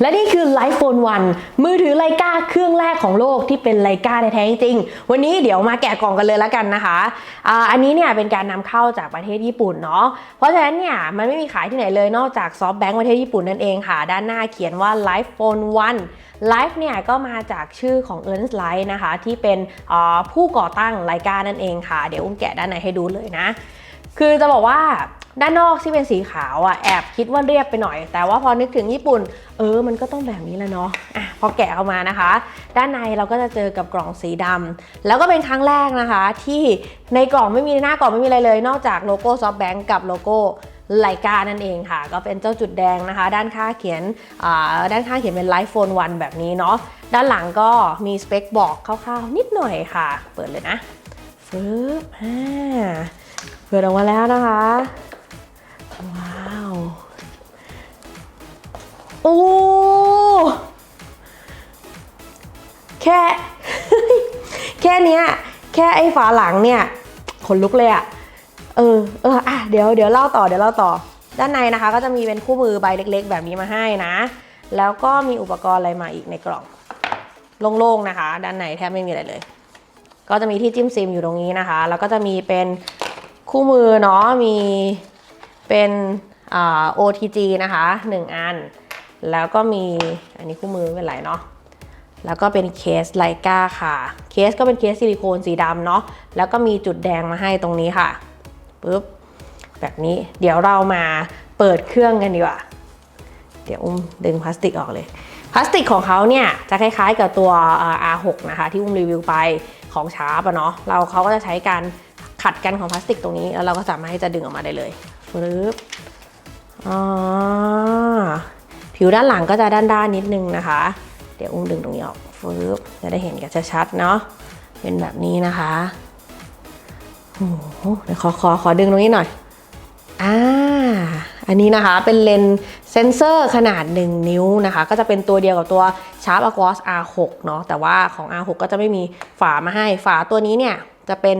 และนี่คือ l i ฟ e Phone 1 มือถือไลกาเครื่องแรกของโลกที่เป็นไลกาแท้ๆจริงๆวันนี้เดี๋ยวมาแกะกล่องกันเลยแล้วกันนะคะออันนี้เนี่ยเป็นการนำเข้าจากประเทศญี่ปุ่นเนาะ เพราะฉะนั้นเนี่ยมันไม่มีขายที่ไหนเลยนอกจากซอฟต์แบงก์ประเทศญี่ปุ่นนั่นเองค่ะ ด้านหน้าเขียนว่า l i ฟ e Phone 1 Life เนี่ยก็มาจากชื่อของ Ernst Light นะคะที่เป็นผู้ก่อตั้งไลกานั่นเองค่ะ เดี๋ยวอุ้มแกะด้านในให้ดูเลยนะ คือจะบอกว่า ด้านนอกที่เป็นสีขาวอะแอบคิดว่าเรียบไปหน่อย แต่ว่าพอนึกถึงญี่ปุ่น เออ มันก็ต้องแบบนี้แหละเนาะอะพอแกะออกมานะคะ ด้านในเราก็จะเจอกับกล่องสีดำแล้วก็เป็นครั้งแรกนะคะ ที่ในกล่องไม่มีหน้ากล่องไม่มีอะไรเลย นอกจากโลโก้ซอฟแบงกับโลโก้ไลกานั่นเองค่ะ ก็เป็นเจ้าจุดแดงนะคะ ด้านข้างเขียนอ่าด้านข้างเขียนเป็น Life Phone 1แบบนี้เนาะด้านหลังก็มีสเปคบอกคร่าวๆ นิดหน่อยค่ะ เปิดเลยนะฟึบอ่าเปิดออกมาแล้วนะคะ อ้แค่ แค่เนี้ย แค่ไอ้ฝาหลังเนี่ยขนลุกเลยอะเออเอออะเดี๋ยวเดี๋ยวเล่าต่อเดี๋ยวเล่าต่อ ด้านในนะคะก็จะมีเป็นคู่มือใบเล็ก ๆ แบบนี้มาให้นะ แล้วก็มีอุปกรณ์อะไรมาอีกในกล่องโล่งๆนะคะ ด้านในแทบไม่มีอะไรเลย ก็จะมีที่จิ้มซิมอยู่ตรงนี้นะคะ แล้วก็จะมีเป็นคู่มือเนาะมีเป็น OTG นะคะ 1 อัน แล้วก็มีอันนี้คู่มือไม่เป็นไรเนาะแล้วก็เป็นเคสไลกาค่ะ เคสก็เป็นเคสซิลิโคนสีดำเนาะแล้วก็มีจุดแดงมาให้ตรงนี้ค่ะปึ๊บแบบนี้เดี๋ยวเรามาเปิดเครื่องกันดีกว่า เดี๋ยวอุ้มดึงพลาสติกออกเลย พลาสติกของเขาเนี่ยจะคล้ายๆกับตัว R6 นะคะ ที่อุ้มรีวิวไปของชาร์ปอะเนาะเราเขาก็จะใช้การขัดกันของพลาสติกตรงนี้ แล้วเราก็สามารถที่จะดึงออกมาได้เลยปึ๊บอ๋อ ผิวด้านหลังก็จะด้านๆนิดนึงนะคะ เดี๋ยวอุ้มดึงตรงนี้ออกปึ๊บจะได้เห็นกันชัดๆเนาะเป็นแบบนี้นะคะโอ้โหเดี๋ยวขอขอขอดึงตรงนี้หน่อยอ่าอันนี้นะคะเป็นเลนส์เซนเซอร์ขนาด 1 นิ้วนะคะ ก็จะเป็นตัวเดียวกับตัว Sharp Aquos R6 เนาะแต่ว่าของ R6 ก็จะไม่มีฝามาให้ฝาตัวนี้เนี่ยจะเป็น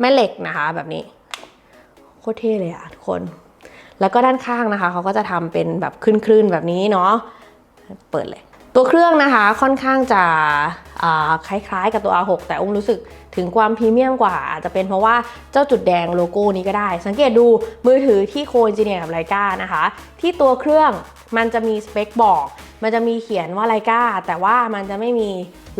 แม่เหล็กนะคะแบบนี้ โคตรเท่เลยอะทุกคน แล้วก็ด้านข้างนะคะเขาก็จะทำเป็นแบบคลื่นๆแบบนี้เนาะเปิดเลย ตัวเครื่องนะคะค่อนข้างจะคล้ายๆ กับตัว R6 แต่อุ้มรู้สึกถึงความพรีเมียมกว่า อาจจะเป็นเพราะว่าเจ้าจุดแดงโลโก้นี้ก็ได้ สังเกตดูมือถือที่โคอินจิเนียร์กับไลกานะคะ ที่ตัวเครื่องมันจะมีสเปคบอก มันจะมีเขียนว่าไลกาแต่ว่ามันจะไม่มี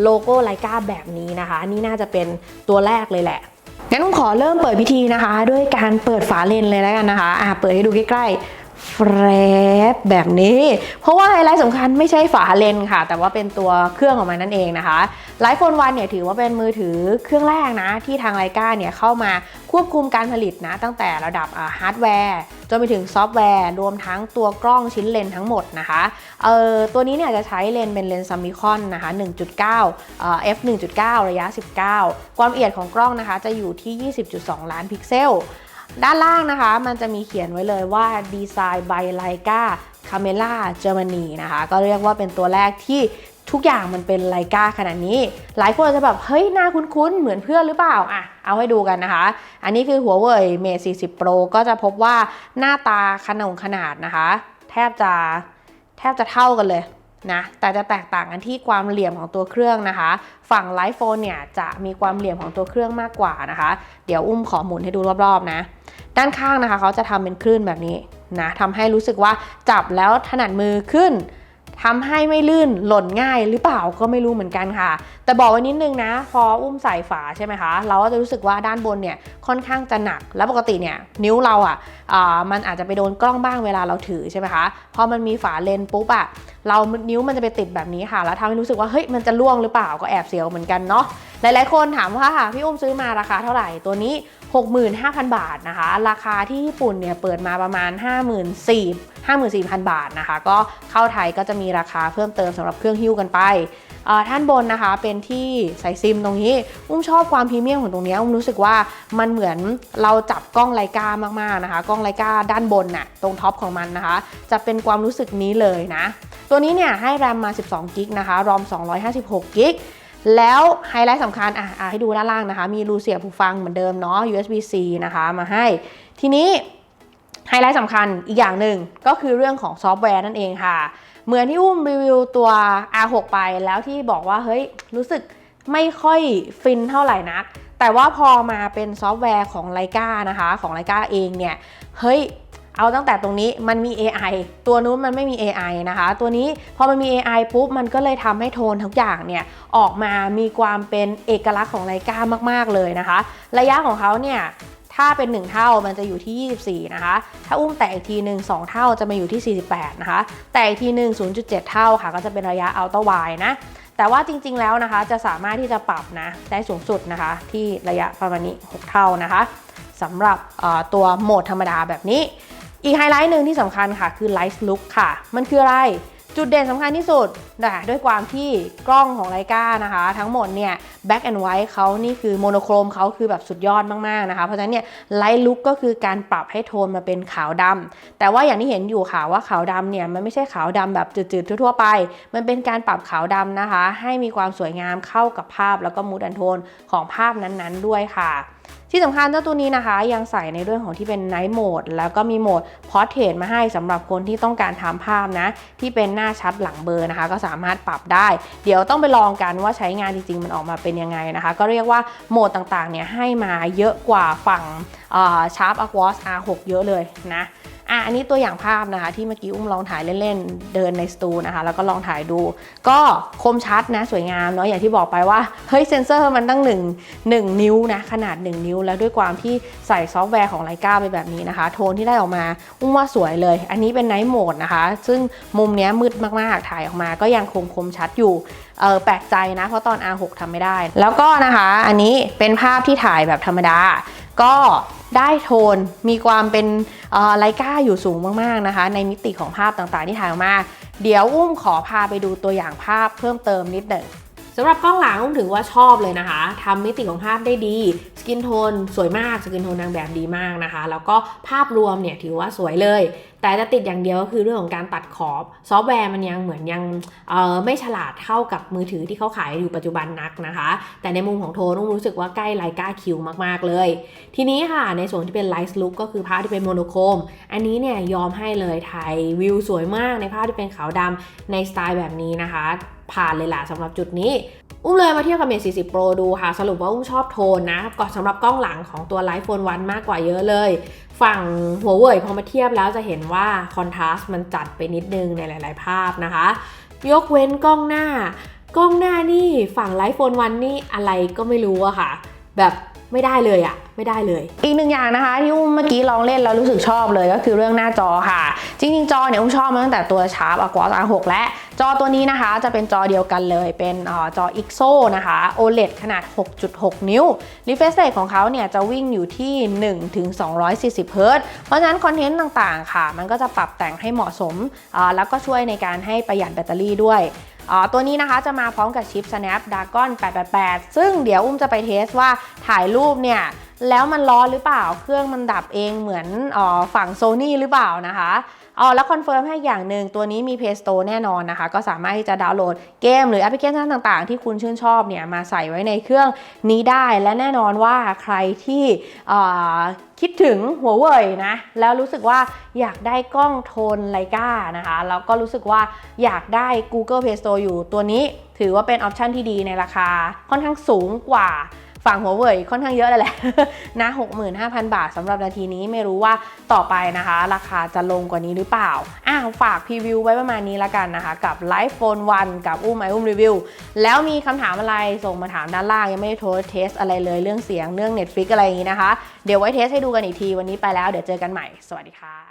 โลโก้ไลกาแบบนี้นะคะ นี่น่าจะเป็นตัวแรกเลยแหละ งั้นผมขอเริ่มเปิดพิธีนะคะ ด้วยการเปิดฝาเลนเลยแล้วกันนะคะอ่าเปิดให้ดูใกล้ๆ แฟรบแบบนี้ เพราะว่าไฮไลท์สำคัญไม่ใช่ฝาเลนค่ะ แต่ว่าเป็นตัวเครื่องของมันนั่นเองนะคะไลฟ์โฟนวันเนี่ยถือว่าเป็นมือถือเครื่องแรกนะ ที่ทางไลกาเนี่ยเข้ามาควบคุมการผลิตนะ ตั้งแต่ระดับฮาร์ดแวร์ จนไปถึงซอฟต์แวร์ รวมทั้งตัวกล้องชิ้นเลนทั้งหมดนะคะเอ่อตัวนี้เนี่ยจะใช้เลนเป็นเลนซัมมิคอนนะคะ 1.9เอ่อ f 1.9 ระยะ 19 ความละเอียดของกล้องนะคะจะอยู่ที่ 20.2 ล้านพิกเซล ด้านล่างนะคะมันจะมีเขียนไว้เลยว่าดีไซน์ by Leica Camera Germany นะคะ ก็เรียกว่าเป็นตัวแรกที่ทุกอย่างมันเป็นไลกาขนาดนี้ หลายคนอาจจะแบบเฮ้ยหน้าคุ้นๆ เหมือนเพื่อนหรือเปล่าอะเอาให้ดูกันนะคะ อันนี้คือหัวเว่ย Mate 40 Pro ก็จะพบว่าหน้าตาขนาดขนาดนะคะ แทบจะแทบจะเท่ากันเลย นะแต่จะแตกต่างกันที่ความเหลี่ยมของตัวเครื่องนะคะ ฝั่งไลฟ์โฟนเนี่ยจะมีความเหลี่ยมของตัวเครื่องมากกว่านะคะ เดี๋ยวอุ้มขอหมุนให้ดูรอบๆนะ ด้านข้างนะคะเขาจะทำเป็นคลื่นแบบนี้นะทำให้รู้สึกว่าจับแล้วถนัดมือขึ้น ทำให้ไม่ลื่นหล่นง่ายหรือเปล่าก็ไม่รู้เหมือนกันค่ะ แต่บอกไว้นิดนึงนะ พออุ้มใส่ฝาใช่ไหมคะ เราก็จะรู้สึกว่าด้านบนเนี่ยค่อนข้างจะหนัก แล้วปกติเนี่ยนิ้วเราอะอ่ามันอาจจะไปโดนกล้องบ้างเวลาเราถือใช่ไหมคะพอมันมีฝาเลนปุ๊บอะเรานิ้วมันจะไปติดแบบนี้ค่ะ แล้วทำให้รู้สึกว่าเฮ้ยมันจะล่วงหรือเปล่าก็แอบเสียวเหมือนกันเนาะ หลายๆ คนถามว่าค่ะพี่อุ้มซื้อมาราคาเท่าไหร่ตัวนี้ 65,000 บาทนะคะ ราคาที่ญี่ปุ่นเนี่ยเปิดมาประมาณ 5 4 0 0 54,000 บาทนะคะ ก็เข้าไทยก็จะมีราคาเพิ่มเติมสำหรับเครื่องหิ้วกันไปท่านบนนะคะเป็นที่ใส่ซิมตรงนี้ อุ้มชอบความพรีเมียมของตรงนี้ อุ้มรู้สึกว่ามันเหมือนเราจับกล้องไลกามากๆนะคะ กล้องไลกาด้านบนน่ะตรงท็อปของมันนะคะ จะเป็นความรู้สึกนี้เลยนะ ตัวนี้เนี่ยให้แรมมา 12 กิกนะคะ รอม 256 กิก แล้วไฮไลท์สำคัญอะอะให้ดูด้านล่างนะคะ มีรูเสียบหูฟังเหมือนเดิมเนาะ USB-C นะคะมาให้ ทีนี้ไฮไลท์สำคัญอีกอย่างหนึ่งก็คือเรื่องของซอฟต์แวร์นั่นเองค่ะ เหมือนที่อุ้มรีวิวตัว R6 ไปแล้วที่บอกว่าเฮ้ยรู้สึกไม่ค่อยฟินเท่าไหร่นักแต่ว่าพอมาเป็นซอฟต์แวร์ของไลกานะคะ ของไลกาเองเนี่ย เฮ้ย เอาตั้งแต่ตรงนี้มันมี AI ตัวนู้นมันไม่มี AI นะคะ ตัวนี้พอมันมี AI ปุ๊บมันก็เลยทำให้โทนทุกอย่างเนี่ยออกมามีความเป็นเอกลักษณ์ของไลกามาก ๆ เลยนะคะ ระยะของเขาเนี่ยถ้าเป็น 1 เท่ามันจะอยู่ที่ 24 นะคะ ถ้าอุ้มแตะอีกทีหนึ่ง2 เท่าจะมาอยู่ที่ 48 นะคะ แต่อีกทีหนึ่ง0.7 เท่าค่ะ ก็จะเป็นระยะอัลตร้าไวนะ แต่ว่าจริงๆแล้วนะคะจะสามารถที่จะปรับนะได้สูงสุดนะคะ ที่ระยะประมาณนี้ 6 เท่านะคะสำหรับตัวโหมดธรรมดาแบบนี้ อีกไฮไลท์หนึ่งที่สำคัญค่ะคือ Light Look ค่ะ มันคืออะไร จุดเด่นสำคัญที่สุดนะด้วยความที่กล้องของไลกานะคะ ทั้งหมดเนี่ย Black and White เขานี่คือโมโนโครมเขาคือแบบสุดยอดมากๆนะคะ เพราะฉะนั้นเนี่ย Light Look ก็คือการปรับให้โทนมาเป็นขาวดำแต่ว่าอย่างที่เห็นอยู่ค่ะว่าขาวดำเนี่ยมันไม่ใช่ขาวดำแบบจืดๆทั่วๆไป มันเป็นการปรับขาวดำนะคะ ให้มีความสวยงามเข้ากับภาพแล้วก็มูดแอนโทนของภาพนั้นๆด้วยค่ะ ที่สำคัญเจ้าตัวนี้นะคะยังใส่ในเรื่องของที่เป็น Night Mode แล้วก็มีโหมด Portrait มาให้สำหรับคนที่ต้องการทำภาพนะ ที่เป็นหน้าชัดหลังเบอร์นะคะ ก็สามารถปรับได้ เดี๋ยวต้องไปลองกันว่าใช้งานจริงๆ มันออกมาเป็นยังไงนะคะ ก็เรียกว่าโหมดต่างๆเนี่ยให้มาเยอะกว่าฝั่งชาร์ปอควอส R6 เยอะเลยนะ อะอันนี้ตัวอย่างภาพนะคะ ที่เมื่อกี้อุ้มลองถ่ายเล่นๆ เดินในสตูนะคะ แล้วก็ลองถ่ายดู ก็คมชัดนะ สวยงามเนาะอย่างที่บอกไปว่า เฮ้ยเซนเซอร์มันตั้ง1 1 นิ้วนะ ขนาด 1 นิ้ว แล้วด้วยความที่ใส่ซอฟต์แวร์ของไลกาไปแบบนี้นะคะ โทนที่ได้ออกมา อุ้มว่าสวยเลย อันนี้เป็นไนท์โหมดนะคะ ซึ่งมุมเนี้ยมืดมากๆ ถ่ายออกมาก็ยังคงคมชัดอยู่เออแปลกใจนะ เพราะตอน R6 ทำไม่ได้ แล้วก็นะคะ อันนี้เป็นภาพที่ถ่ายแบบธรรมดา ก็ ได้โทนมีความเป็นไลกาอยู่สูงมากๆนะคะ ในมิติของภาพต่างๆที่ถ่ายออกมา เดี๋ยวอุ้มขอพาไปดูตัวอย่างภาพเพิ่มเติมนิดหนึ่ง สำหรับกล้องหลังถือว่าชอบเลยนะคะทำมิติของภาพได้ดี สกินโทนสวยมาก สกินโทนนางแบบดีมากนะคะ แล้วก็ภาพรวมเนี่ยถือว่าสวยเลย แต่จะติดอย่างเดียวก็คือเรื่องของการตัดขอบ ซอฟต์แวร์มันยังเหมือนยังออไม่ฉลาดเท่ากับมือถือที่เขาขายอยู่ปัจจุบันนักนะคะ แต่ในมุมของโทนอุ้มรู้สึกว่าใกล้ไลกาคิวมากๆเลย ทีนี้ค่ะในส่วนที่เป็นไลท์ลุกก็คือภาพที่เป็นโมโนโครม อันนี้เนี่ยยอมให้เลยถ่ายวิวสวยมากในภาพที่เป็นขาวดำในสไตล์แบบนี้นะคะ ผ่านเลยล่ะสำหรับจุดนี้อุ้มเลยมาเทียบกับเมท40 Pro ดูค่ะ สรุปว่าอุ้มชอบโทนนะก่อนสำหรับกล้องหลังของตัว Light Phone 1มากกว่าเยอะเลย ฝั่งหัวเว่ยพอมาเทียบแล้วจะเห็นว่าคอนทราสต์มันจัดไปนิดนึงในหลาย ๆ ภาพนะคะ ยกเว้นกล้องหน้ากล้องหน้านี่ฝั่ง Light Phone 1นี่อะไรก็ไม่รู้อะค่ะ แบบ ไม่ได้เลยอะไม่ได้เลย อีกหนึ่งอย่างนะคะที่อุ้มเมื่อกี้ลองเล่นแล้วรู้สึกชอบเลยก็คือเรื่องหน้าจอค่ะ จริงๆ จอเนี่ยอุ้มชอบมาตั้งแต่ตัว Sharp Aquos R6 และ จอตัวนี้นะคะจะเป็นจอเดียวกันเลย เป็นเออจอ IXO นะคะ OLED ขนาด 6.6 นิ้ว refresh rate ของเขาเนี่ยจะวิ่งอยู่ที่1ถึง240 Hz เพราะฉะนั้นคอนเทนต์ต่างๆ ค่ะ มันก็จะปรับแต่งให้เหมาะสม แล้วก็ช่วยในการให้ประหยัดแบตเตอรี่ด้วย ตัวนี้นะคะจะมาพร้อมกับชิป Snapdragon 888 ซึ่งเดี๋ยวอุ้มจะไปเทสว่าถ่ายรูปเนี่ยแล้วมันร้อนหรือเปล่า เครื่องมันดับเองเหมือนอฝั่งโซนี่หรือเปล่านะคะ อ๋อแล้วคอนเฟิร์มให้อย่างหนึ่งตัวนี้มี Play Store แน่นอนนะคะ ก็สามารถที่จะดาวน์โหลดเกมหรือแอปพลิเคชันต่างๆ ที่คุณชื่นชอบเนี่ยมาใส่ไว้ในเครื่องนี้ได้ และแน่นอนว่าใครที่คิดถึงหัวเว่ยนะ แล้วรู้สึกว่าอยากได้กล้องโทนไลกานะคะ แล้วก็รู้สึกว่าอยากได้ Google Play Store อยู่ตัวนี้ ถือว่าเป็นออปชันที่ดีในราคาค่อนข้างสูงกว่า ฝั่งหัวเว่ยค่อนข้างเยอะเลยแหละนะ65,000 บาทสำหรับนาทีนี้ไม่รู้ว่าต่อไปนะคะ ราคาจะลงกว่านี้หรือเปล่าอ้าวฝากพรีวิวไว้ประมาณนี้ละกันนะคะ กับ l i ฟ e Phone 1กับอุ้มไออุ้มรีวิว แล้วมีคำถามอะไรส่งมาถามด้านล่าง ยังไม่ได้โทรเทสอะไรเลยเรื่องเสียงเรื่อง Netflix อะไรอย่างนี้นะคะ เดี๋ยวไว้เทสให้ดูกันอีกทีวันนี้ไปแล้วเดี๋ยวเจอกันใหม่ สวัสดีค่ะ